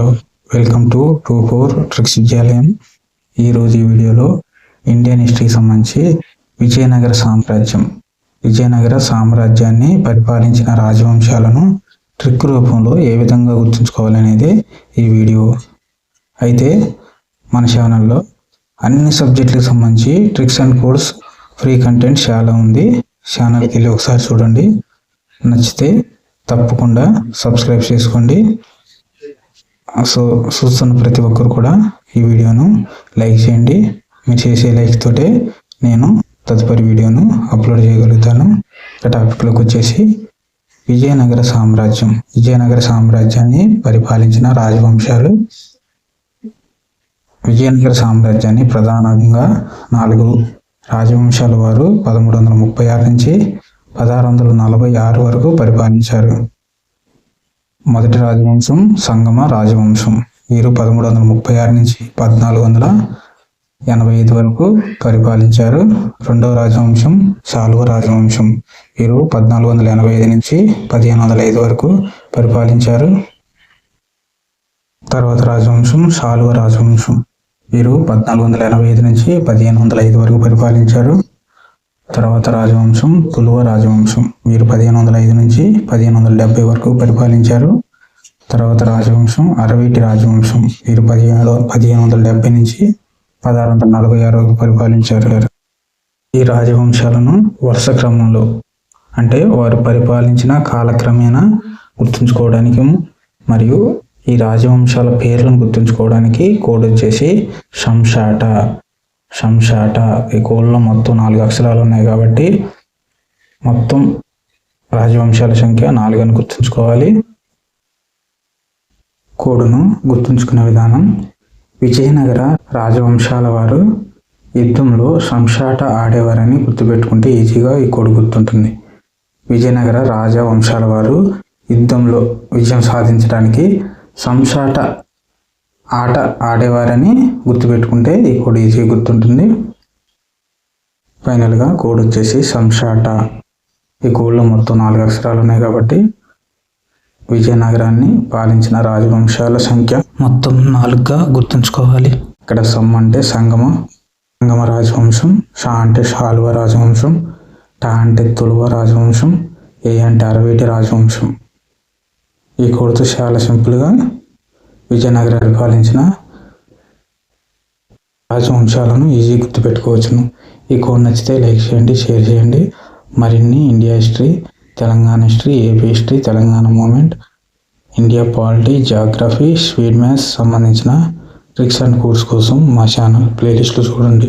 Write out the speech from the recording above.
Hello welcome to two four tricks విద్యాలయం. ఈరోజు ఈ వీడియోలో ఇండియన్ హిస్టరీకి సంబంధించి విజయనగర సామ్రాజ్యం విజయనగర సామ్రాజ్యాన్ని పరిపాలించిన రాజవంశాలను ట్రిక్ రూపంలో ఏ విధంగా గుర్తుంచుకోవాలనేది ఈ వీడియో. అయితే మన ఛానల్లో అన్ని సబ్జెక్టులకు సంబంధించి tricks and codes free content చాలా ఉంది. ఛానల్కి వెళ్ళి ఒకసారి చూడండి. నచ్చితే తప్పకుండా సబ్స్క్రైబ్ చేసుకోండి. సో చూస్తున్న ప్రతి ఒక్కరు కూడా ఈ వీడియోను లైక్ చేయండి. మీరు చేసే లైక్ తోటే నేను తదుపరి వీడియోను అప్లోడ్ చేయగలుగుతాను. ఇక టాపిక్లోకి వచ్చేసి విజయనగర సామ్రాజ్యం. విజయనగర సామ్రాజ్యాన్ని పరిపాలించిన రాజవంశాలు విజయనగర సామ్రాజ్యాన్ని ప్రధానంగా నాలుగు రాజవంశాల వారు పదమూడు వందల ముప్పై ఆరు నుంచి పదహారు వందల నలభై ఆరు వరకు పరిపాలించారు. మొదటి రాజవంశం సంగమ రాజవంశం. వీరు పదమూడు వందల ముప్పై ఆరు నుంచి పద్నాలుగు వందల ఎనభై ఐదు వరకు పరిపాలించారు. రెండవ రాజవంశం సాలువ రాజవంశం. వీరు పద్నాలుగు వందల ఎనభై ఐదు నుంచి పదిహేను వందల ఐదు వరకు పరిపాలించారు. తర్వాత రాజవంశం సాలువ రాజవంశం. వీరు పద్నాలుగు వందల ఎనభై ఐదు నుంచి పదిహేను వందల ఐదు వరకు పరిపాలించారు. తర్వాత రాజవంశం తులువ రాజవంశం. వీరు పదిహేను వందల ఐదు నుంచి పదిహేను వందల డెబ్బై వరకు పరిపాలించారు. తర్వాత రాజవంశం అరవీటి రాజవంశం. వీరు పదిహేను పదిహేను వందల డెబ్బై నుంచి పదహారు వందల నలభై ఆరు వరకు పరిపాలించారు. ఈ రాజవంశాలను వరుస క్రమంలో అంటే వారు పరిపాలించిన కాలక్రమేణా గుర్తుంచుకోవడానికి మరియు ఈ రాజవంశాల పేర్లను గుర్తుంచుకోవడానికి కోడ్ వచ్చేసి శంషాట శంషాట ఈ కోడ్లో మొత్తం నాలుగు అక్షరాలు ఉన్నాయి కాబట్టి మొత్తం రాజవంశాల సంఖ్య నాలుగు అని గుర్తుంచుకోవాలి. కోడును గుర్తుంచుకునే విధానం విజయనగర రాజవంశాల వారు యుద్ధంలో శంషాట ఆడేవారని గుర్తుపెట్టుకుంటే ఈజీగా ఈ కోడ్ గుర్తుంటుంది. విజయనగర రాజవంశాల వారు యుద్ధంలో విజయం సాధించడానికి సంషాట ఆట ఆడేవారని గుర్తుపెట్టుకుంటే ఈ కోడ్ ఈజీగా గుర్తుంటుంది. ఫైనల్గా కోడ్ వచ్చేసి సంషాట ఈ కోడ్లో మొత్తం నాలుగు అక్షరాలు ఉన్నాయి కాబట్టి విజయనగరాన్ని పాలించిన రాజవంశాల సంఖ్య మొత్తం నాలుగుగా గుర్తుంచుకోవాలి. ఇక్కడ సమ్ అంటే సంగమ సంగమ రాజవంశం షా అంటే షాలువ రాజవంశం టా అంటే తులువ రాజవంశం ఏ అంటే అరవేటి రాజవంశం. ఈ కోడ్తో చాలా సింపుల్గా విజయనగరాన్ని పాలించిన రాజవంశాలను ఈజీ గుర్తుపెట్టుకోవచ్చును. ఈ కోడ్ నచ్చితే లైక్ చేయండి షేర్ చేయండి. మరిన్ని India history Telangana history AP history Telangana movement India polity geography sweet maths సంబంధించిన ట్రిక్స్ అండ్ కోర్స్ కోసం మా ఛానల్ ప్లేలిస్ట్లో చూడండి.